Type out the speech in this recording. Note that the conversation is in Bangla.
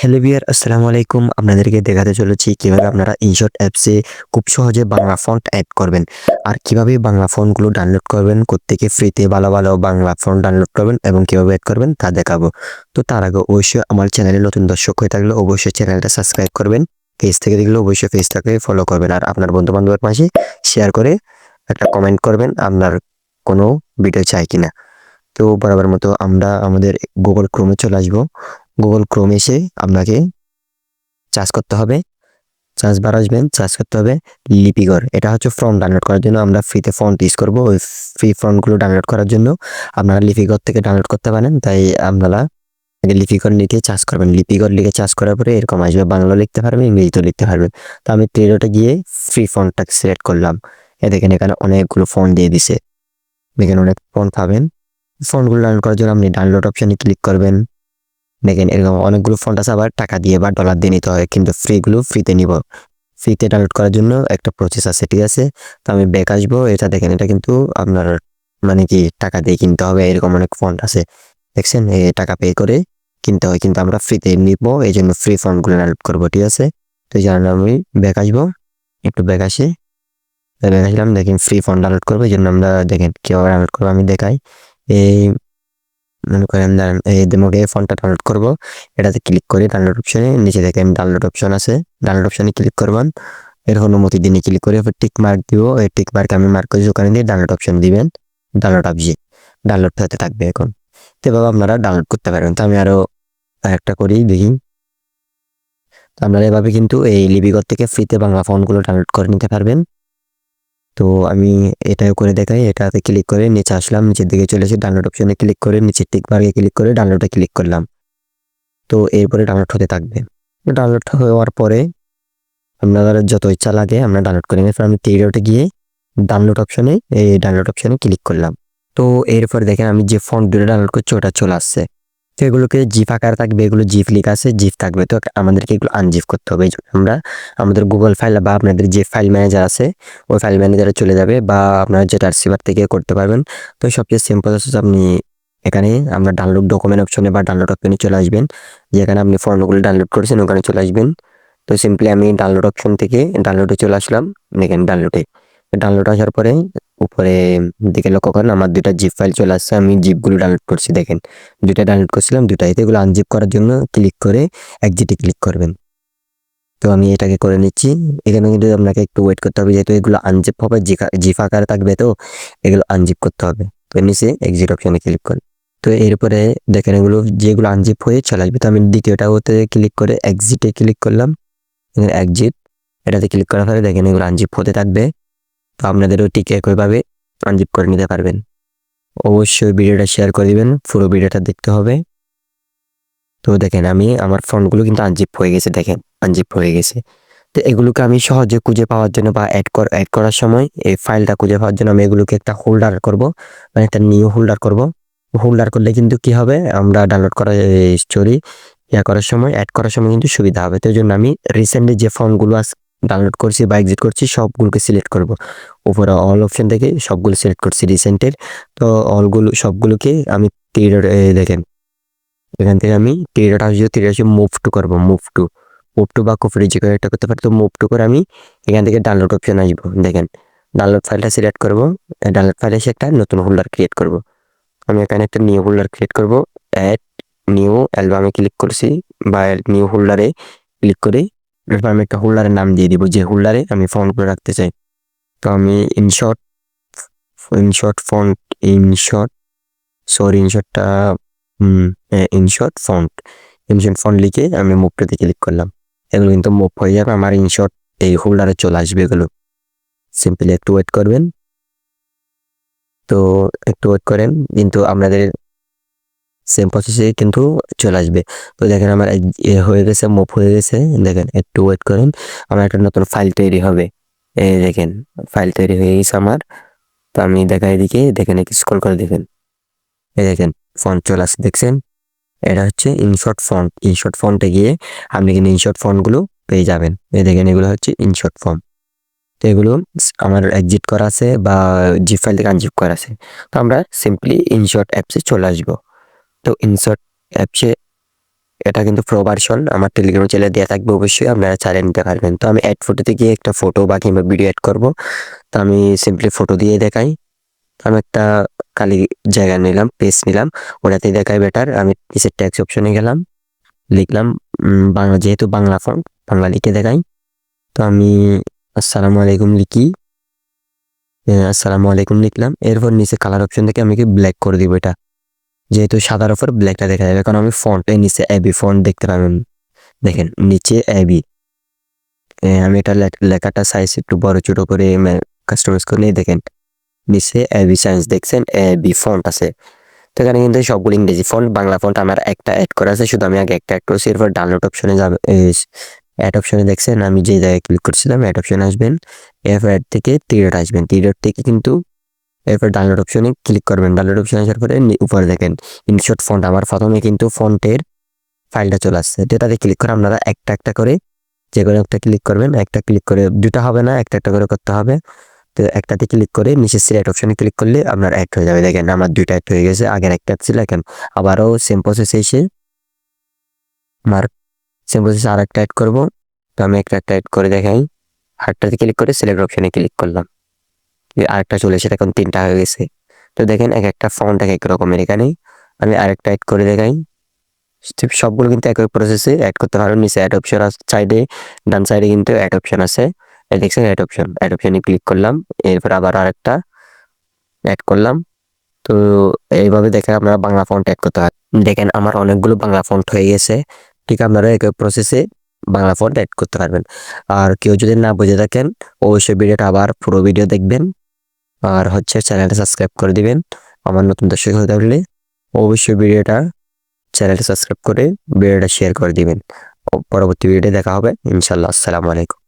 হ্যালো বিয়ার আসসালামু আলাইকুম। আপনাদেরকে দেখাতে চলেছি কীভাবে আপনারা ইনশর্ট অ্যাপসে খুব সহজে বাংলা ফন্ট অ্যাড করবেন। আর কীভাবে বাংলা ফন্টগুলো ডাউনলোড করবেন, কোত্থেকে ফ্রিতে ভালো ভালো বাংলা ফন্ট ডাউনলোড করবেন এবং কীভাবে অ্যাড করবেন তা দেখাবো। তো তার আগে অবশ্যই আমার চ্যানেলে নতুন দর্শক হয়ে থাকলে অবশ্যই চ্যানেলটা সাবস্ক্রাইব করবেন। পেজ থেকে দেখলে অবশ্যই পেজটাকে ফলো করবেন। আর আপনার বন্ধু বান্ধবের পাশে শেয়ার করে একটা কমেন্ট করবেন, আপনার কোনো ভিডিও চাই কিনা। তো বরাবর মতো আমরা আমাদের গুগল ক্রোমে চলে আসব। গুগল ক্রোম এসে আপনাকে চার্জ করতে হবে। চার্জ বার আসবেন চার্জ করতে হবে লিপিগর এটা হচ্ছে ফর্ম ডাউনলোড করার জন্য আমরা ফ্রিতে ফর্ম ইউজ করব। ওই ফ্রি ফর্মগুলো ডাউনলোড করার জন্য আপনারা লিপিগর থেকে ডাউনলোড করতে পারেন। তাই আপনারা আগে লিপিগর লিখে চার্জ করবেন। লিপিগর লিখে চার্জ করার পরে এরকম আসবে, বাংলা লিখতে পারবেন, ইংরেজিতেও লিখতে পারবেন। তো আমি ট্রেডোটা গিয়ে ফ্রি ফন্টটাকে সিলেক্ট করলাম। এ দেখেন এখানে অনেকগুলো ফোন দিয়ে দিছে। দেখেন অনেক ফোন পাবেন। ফোনগুলো ডাউনলোড করার জন্য আপনি ডাউনলোড অপশানে ক্লিক করবেন। দেখেন এরকম অনেকগুলো ফন্ট আছে আবার টাকা দিয়ে বা ডলার দিয়ে নিতে হয়, কিন্তু ফ্রিগুলো ফ্রিতে নিব। ফ্রিতে ডাউনলোড করার জন্য একটা প্রসেস আছে, ঠিক আছে? তো আমি ব্যাক আসব, এটা দেখেন, এটা কিন্তু আপনার মানে কি টাকা দিয়ে কিনতে হবে, এরকম অনেক ফন্ট আছে। দেখছেন? এই টাকা পে করে কিনতে হয়, কিন্তু আমরা ফ্রিতে নিব এই জন্য ফ্রি ফন্টগুলো ডাউনলোড করব, ঠিক আছে? তো এই জন্য আমি ব্যাক আসব, একটু ব্যাক আসি। ব্যাক আসলাম, দেখেন ফ্রি ফন্ট ডাউনলোড করব, এই জন্য আমরা দেখেন কীভাবে ডাউনলোড করব, আমি দেখাই। এই মনে করেন এই ডেমোকে ফোনটা ডাউনলোড করব। এটাতে ক্লিক করে ডাউনলোড অপশনে নিচে দেখেন ডাউনলোড অপশন আছে। ডাউনলোড অপশনে ক্লিক করবেন। এর অনুমতি দিনে ক্লিক করে টিক মার্ক দিব। এই টিক মার্ক আমি মার্ক করে ওখানে দিয়ে ডাউনলোড অপশন দিবেন। ডাউনলোড আপজি ডাউনলোড হতে থাকবে এখন। তো এভাবে আপনারা ডাউনলোড করতে পারবেন তো আমি আরও একটা করি, দেখি। তো আপনারা এভাবে কিন্তু এই লিপিগর থেকে ফ্রিতে বাংলা ফোনগুলো ডাউনলোড করে নিতে পারবেন। তো আমি এটাও করে দেখাই, এটাতে ক্লিক করে নিচে আসলাম, নিচের দিকে চলে এসে ডাউনলোড অপশনে ক্লিক করে নিচের টিক মার্কে ক্লিক করে ডাউনলোডে ক্লিক করলাম। তো এরপরে ডাউনলোড হতে থাকবে। ডাউনলোড হওয়ার পরে আপনাদের যত ইচ্ছা লাগে আমরা ডাউনলোড করে নিই আমি টেরিওতে গিয়ে ডাউনলোড অপশনে এই ডাউনলোড অপশনে ক্লিক করলাম। তো এরপর দেখেন আমি যে ফন্ট দুটো ডাউনলোড করছি, ওটা চলে আসছে। তো এগুলোকে জিফ আকার থাকবে, এগুলো জিফ লিখ আছে জিফ থাকবে, তো আমাদেরকে এগুলো আনজিফ করতে হবে। আমরা আমাদের গুগল ফাইল বা আপনাদের যে ফাইল ম্যানেজার আছে, ওই ফাইল ম্যানেজারে চলে যাবে বা আপনারা যেটা রিসিভার থেকে করতে পারবেন। তো সবচেয়ে সিম্পল হচ্ছে আপনি এখানে আমরা ডাউনলোড ডকুমেন্ট অপশনে বা ডাউনলোড অপশনে চলে আসবেন। যেখানে আপনি ফর্মগুলো ডাউনলোড করেছেন, ওখানে চলে আসবেন। তো সিম্পলি আমি ডাউনলোড অপশন থেকে ডাউনলোডে চলে আসলাম। দেখেন ডাউনলোডে ডাউনলোড আসার পরে উপরে দিকে লক্ষ্য করেন, আমার দুটা জিপ ফাইল চলে আসছে, আমি জিপগুলো ডাউনলোড করছি, দেখেন। দুটা ডাউনলোড করছিলাম দুটাই এগুলো আনজিপ করার জন্য ক্লিক করে একজিটে ক্লিক করবেন। তো আমি এটাকে করে নিচ্ছি। এখানে কিন্তু আপনাকে একটু ওয়েট করতে হবে, যেহেতু এগুলো আনজিপ হবে জিফ আকারে থাকবে তো, এগুলো আনজিপ করতে হবে। তো নিচে এক্সিট অপশানে ক্লিক করে তো এরপরে দেখেন এগুলো, যেগুলো আনজিপ হয়ে চলে আসবে। তো আমি দ্বিতীয়টা ওতে ক্লিক করে এক্সিটে ক্লিক করলাম। এক্সিট এটাতে ক্লিক করার পরে দেখেন এগুলো আনজিপ হতে থাকবে। তো আপনাদেরও ঠিক একইভাবে আনজিপ করে নিতে পারবেন। অবশ্যই ভিডিওটা শেয়ার করে দিবেন, পুরো ভিডিওটা দেখতে হবে। তো দেখেন, আমি আমার ফোনগুলো কিন্তু আনজিপ হয়ে গেছে, দেখেন আনজিপ হয়ে গেছে। তো এগুলোকে আমি সহজে খুঁজে পাওয়ার জন্য বা অ্যাড কর অ্যাড করার সময় এই ফাইলটা খুঁজে পাওয়ার জন্য আমি এগুলোকে একটা হোল্ডার করব মানে একটা নিউ হোল্ডার করব। হোল্ডার করলে কিন্তু কি হবে? আমরা ডাউনলোড করা স্টোরি ইয়া করার সময় অ্যাড করার সময় কিন্তু সুবিধা হবে। তো জন্য আমি রিসেন্টলি যে ফোনগুলো ডাউনলোড করছি বা এক্সিট করছি, সবগুলোকে সিলেক্ট করব। উপরে অল অপশন থেকে সবগুলো সিলেক্ট করছি রিসেন্টের তো অলগুলো সবগুলোকে আমি টিরিয়ড দেখেন, এখান থেকে আমি টিরিয়ড আসবে আসবে মুভ টু করব মুভ টু মুভ টু বা কফি যে একটা করতে পারি। তো মুভ টু করে আমি এখান থেকে ডাউনলোড অপশন আসব, দেখেন। ডাউনলোড ফাইলটা সিলেক্ট করব ডাউনলোড ফাইলে এসে একটা নতুন হোল্ডার ক্রিয়েট করব। আমি এখানে একটা নিউ হোল্ডার ক্রিয়েট করব অ্যাড নিউ অ্যালবামে ক্লিক করছি, বা নিউ হোল্ডারে ক্লিক করে এরপর আমি একটা হোল্ডারের নাম দিয়ে দিব। যে হোল্ডারে আমি ফোন করে রাখতে চাই। তো আমি InShot InShot font InShot sorry ইনশর্টটা InShot font InShot font লিখে আমি মুভটাতে ক্লিক করলাম। এগুলো কিন্তু মুভ হয়ে যাবে, আমার ইনশর্ট এই হোল্ডারে চলে আসবে এগুলো। সিম্পলি একটু ওয়েট করবেন। তো একটু ওয়েট করেন। কিন্তু আপনাদের সেম প্রসেসে কিন্তু চলে আসবে। তো দেখেন আমার হয়ে গেছে মুভ হয়ে গেছে। দেখেন একটু ওয়েট করেন। আমার একটা নতুন ফাইল তৈরি হবে। এই দেখেন ফাইল তৈরি হয়ে গেছে আমার। তো আমি দেখাই দিকে, দেখেন স্ক্রল করে দেখেন। এই দেখেন ফন্ট চলে আসছে, দেখছেন? এটা হচ্ছে ইনশর্ট ফন্ট ইনশর্ট ফন্টে গিয়ে আপনি কিন্তু ইনশর্ট ফন্টগুলো পেয়ে যাবেন। এই দেখেন, এগুলো হচ্ছে ইনশর্ট ফর্ম তো এগুলো আমার এক্সিট করা আছে বা জিপ ফাইল থেকে আনজিপ করা আছে। তো আমরা সিম্পলি ইনশর্ট অ্যাপসে চলে আসব। তো ইনশর্ট অ্যাপসে এটা কিন্তু প্রো ভার্সন আমার টেলিগ্রাম চ্যানেলে দেওয়া থাকবে অবশ্যই, আপনারা চালিয়ে নিতে পারবেন। তো আমি অ্যাড ফটোতে গিয়ে একটা ফটো বা কিংবা ভিডিও অ্যাড করব। তো আমি সিম্পলি ফটো দিয়ে দেখাই। আমি একটা খালি জায়গা নিলাম পেজ নিলাম ওটাতে দেখাই বেটার আমি নিচের ট্যাক্স অপশনে গেলাম, লিখলাম বাংলা, যেহেতু বাংলা ফন্ট বাংলা লিখে দেখাই। তো আমি আসসালামু আলাইকুম লিখি। আসসালামু আলাইকুম লিখলাম। এরপর নিচে কালার অপশন থেকে আমি কি ব্ল্যাক করে দিব এটা। যেহেতু সাদার উপর ব্ল্যাকটা দেখা যাবে, কারণ আমি ফন্টের নিচে এবি ফন্ট দেখতে পাবেন দেখেন, নিচে এবি আমি এটা লেখাটা সাইজ একটু বড়, ছোট করে কাস্টমাইজ করে নিয়ে দেখেন, নিচে এবি সাইজ দেখছেন এবি ফন্ট আছে। তো এখানে কিন্তু সবগুলো ইংরেজি ফন্ট বাংলা ফন্ট আমার একটা অ্যাড করা আছে, শুধু আমি আগে একটা অ্যাড করছি, এরপর ডাউনলোড অপশনে যাবে অ্যাড অপশনে দেখছেন, আমি যে জায়গায় ক্লিক করছিলাম অ্যাড অপশনে আসবেন এরপর অ্যাড থেকে টিরট আসবেন। টিরট থেকে কিন্তু এরপর ডাউনলোড অপশনে ক্লিক করবেন। ডাউনলোড অপশনে আসার পরে উপরে দেখেন ইনশর্ট ফন্ট আমার প্রথমে কিন্তু ফন্টের ফাইলটা চলে আসছে। যেটাতে ক্লিক করে আপনারা একটা একটা করে যে কোনো একটা ক্লিক করবেন। একটা ক্লিক করে দুটা হবে না, একটা একটা করে করতে হবে। তো একটাতে ক্লিক করে নিচে সিলেক্ট অপশনে ক্লিক করলে আপনার অ্যাড হয়ে যাবে। দেখেন, আমার দুইটা অ্যাড হয়ে গেছে, আগের একটা ছিল, এখন আবারও সেম প্রসেসে এসে আমার সেম প্রসেসে আর একটা অ্যাড করব। তো আমি একটা একটা অ্যাড করে দেখাই। হারটাতে ক্লিক করে সিলেক্ট অপশনে ক্লিক করলাম। আরেকটা চলে এসেছে এখন তিনটা হয়ে গেছে। তো দেখেন এক একটা ফন্ট এক এক রকমের এখানে। আমি আরেকটা অ্যাড করে দেখাই। সবগুলো কিন্তু একই প্রসেসে অ্যাড করতে পারবেন নিচে অ্যাড অপশন আছে সাইডে ডান সাইডে কিন্তু অ্যাড অপশন আছে। দেখছেন অ্যাড অপশন অ্যাড অপশনে ক্লিক করলাম। এরপর আবার আরেকটা অ্যাড করলাম। তো এইভাবে দেখেন আপনারা বাংলা ফন্ট অ্যাড করতে পারেন। দেখেন আমার অনেকগুলো বাংলা ফন্ট হয়ে গেছে। ঠিক আপনারা একই প্রসেসে বাংলা ফন্ট অ্যাড করতে পারবেন। আর কেউ যদি না বুঝে থাকেন, অবশ্যই ভিডিওটা আবার পুরো ভিডিও দেখবেন। আর হচ্ছে চ্যানেলটা সাবস্ক্রাইব করে দিবেন। আমার নতুন দর্শক হতে পারলে অবশ্যই ভিডিওটা চ্যানেলটা সাবস্ক্রাইব করে ভিডিওটা শেয়ার করে দিবেন। পরবর্তী ভিডিওতে দেখা হবে। ইনশাল্লাহ আসসালামু আলাইকুম।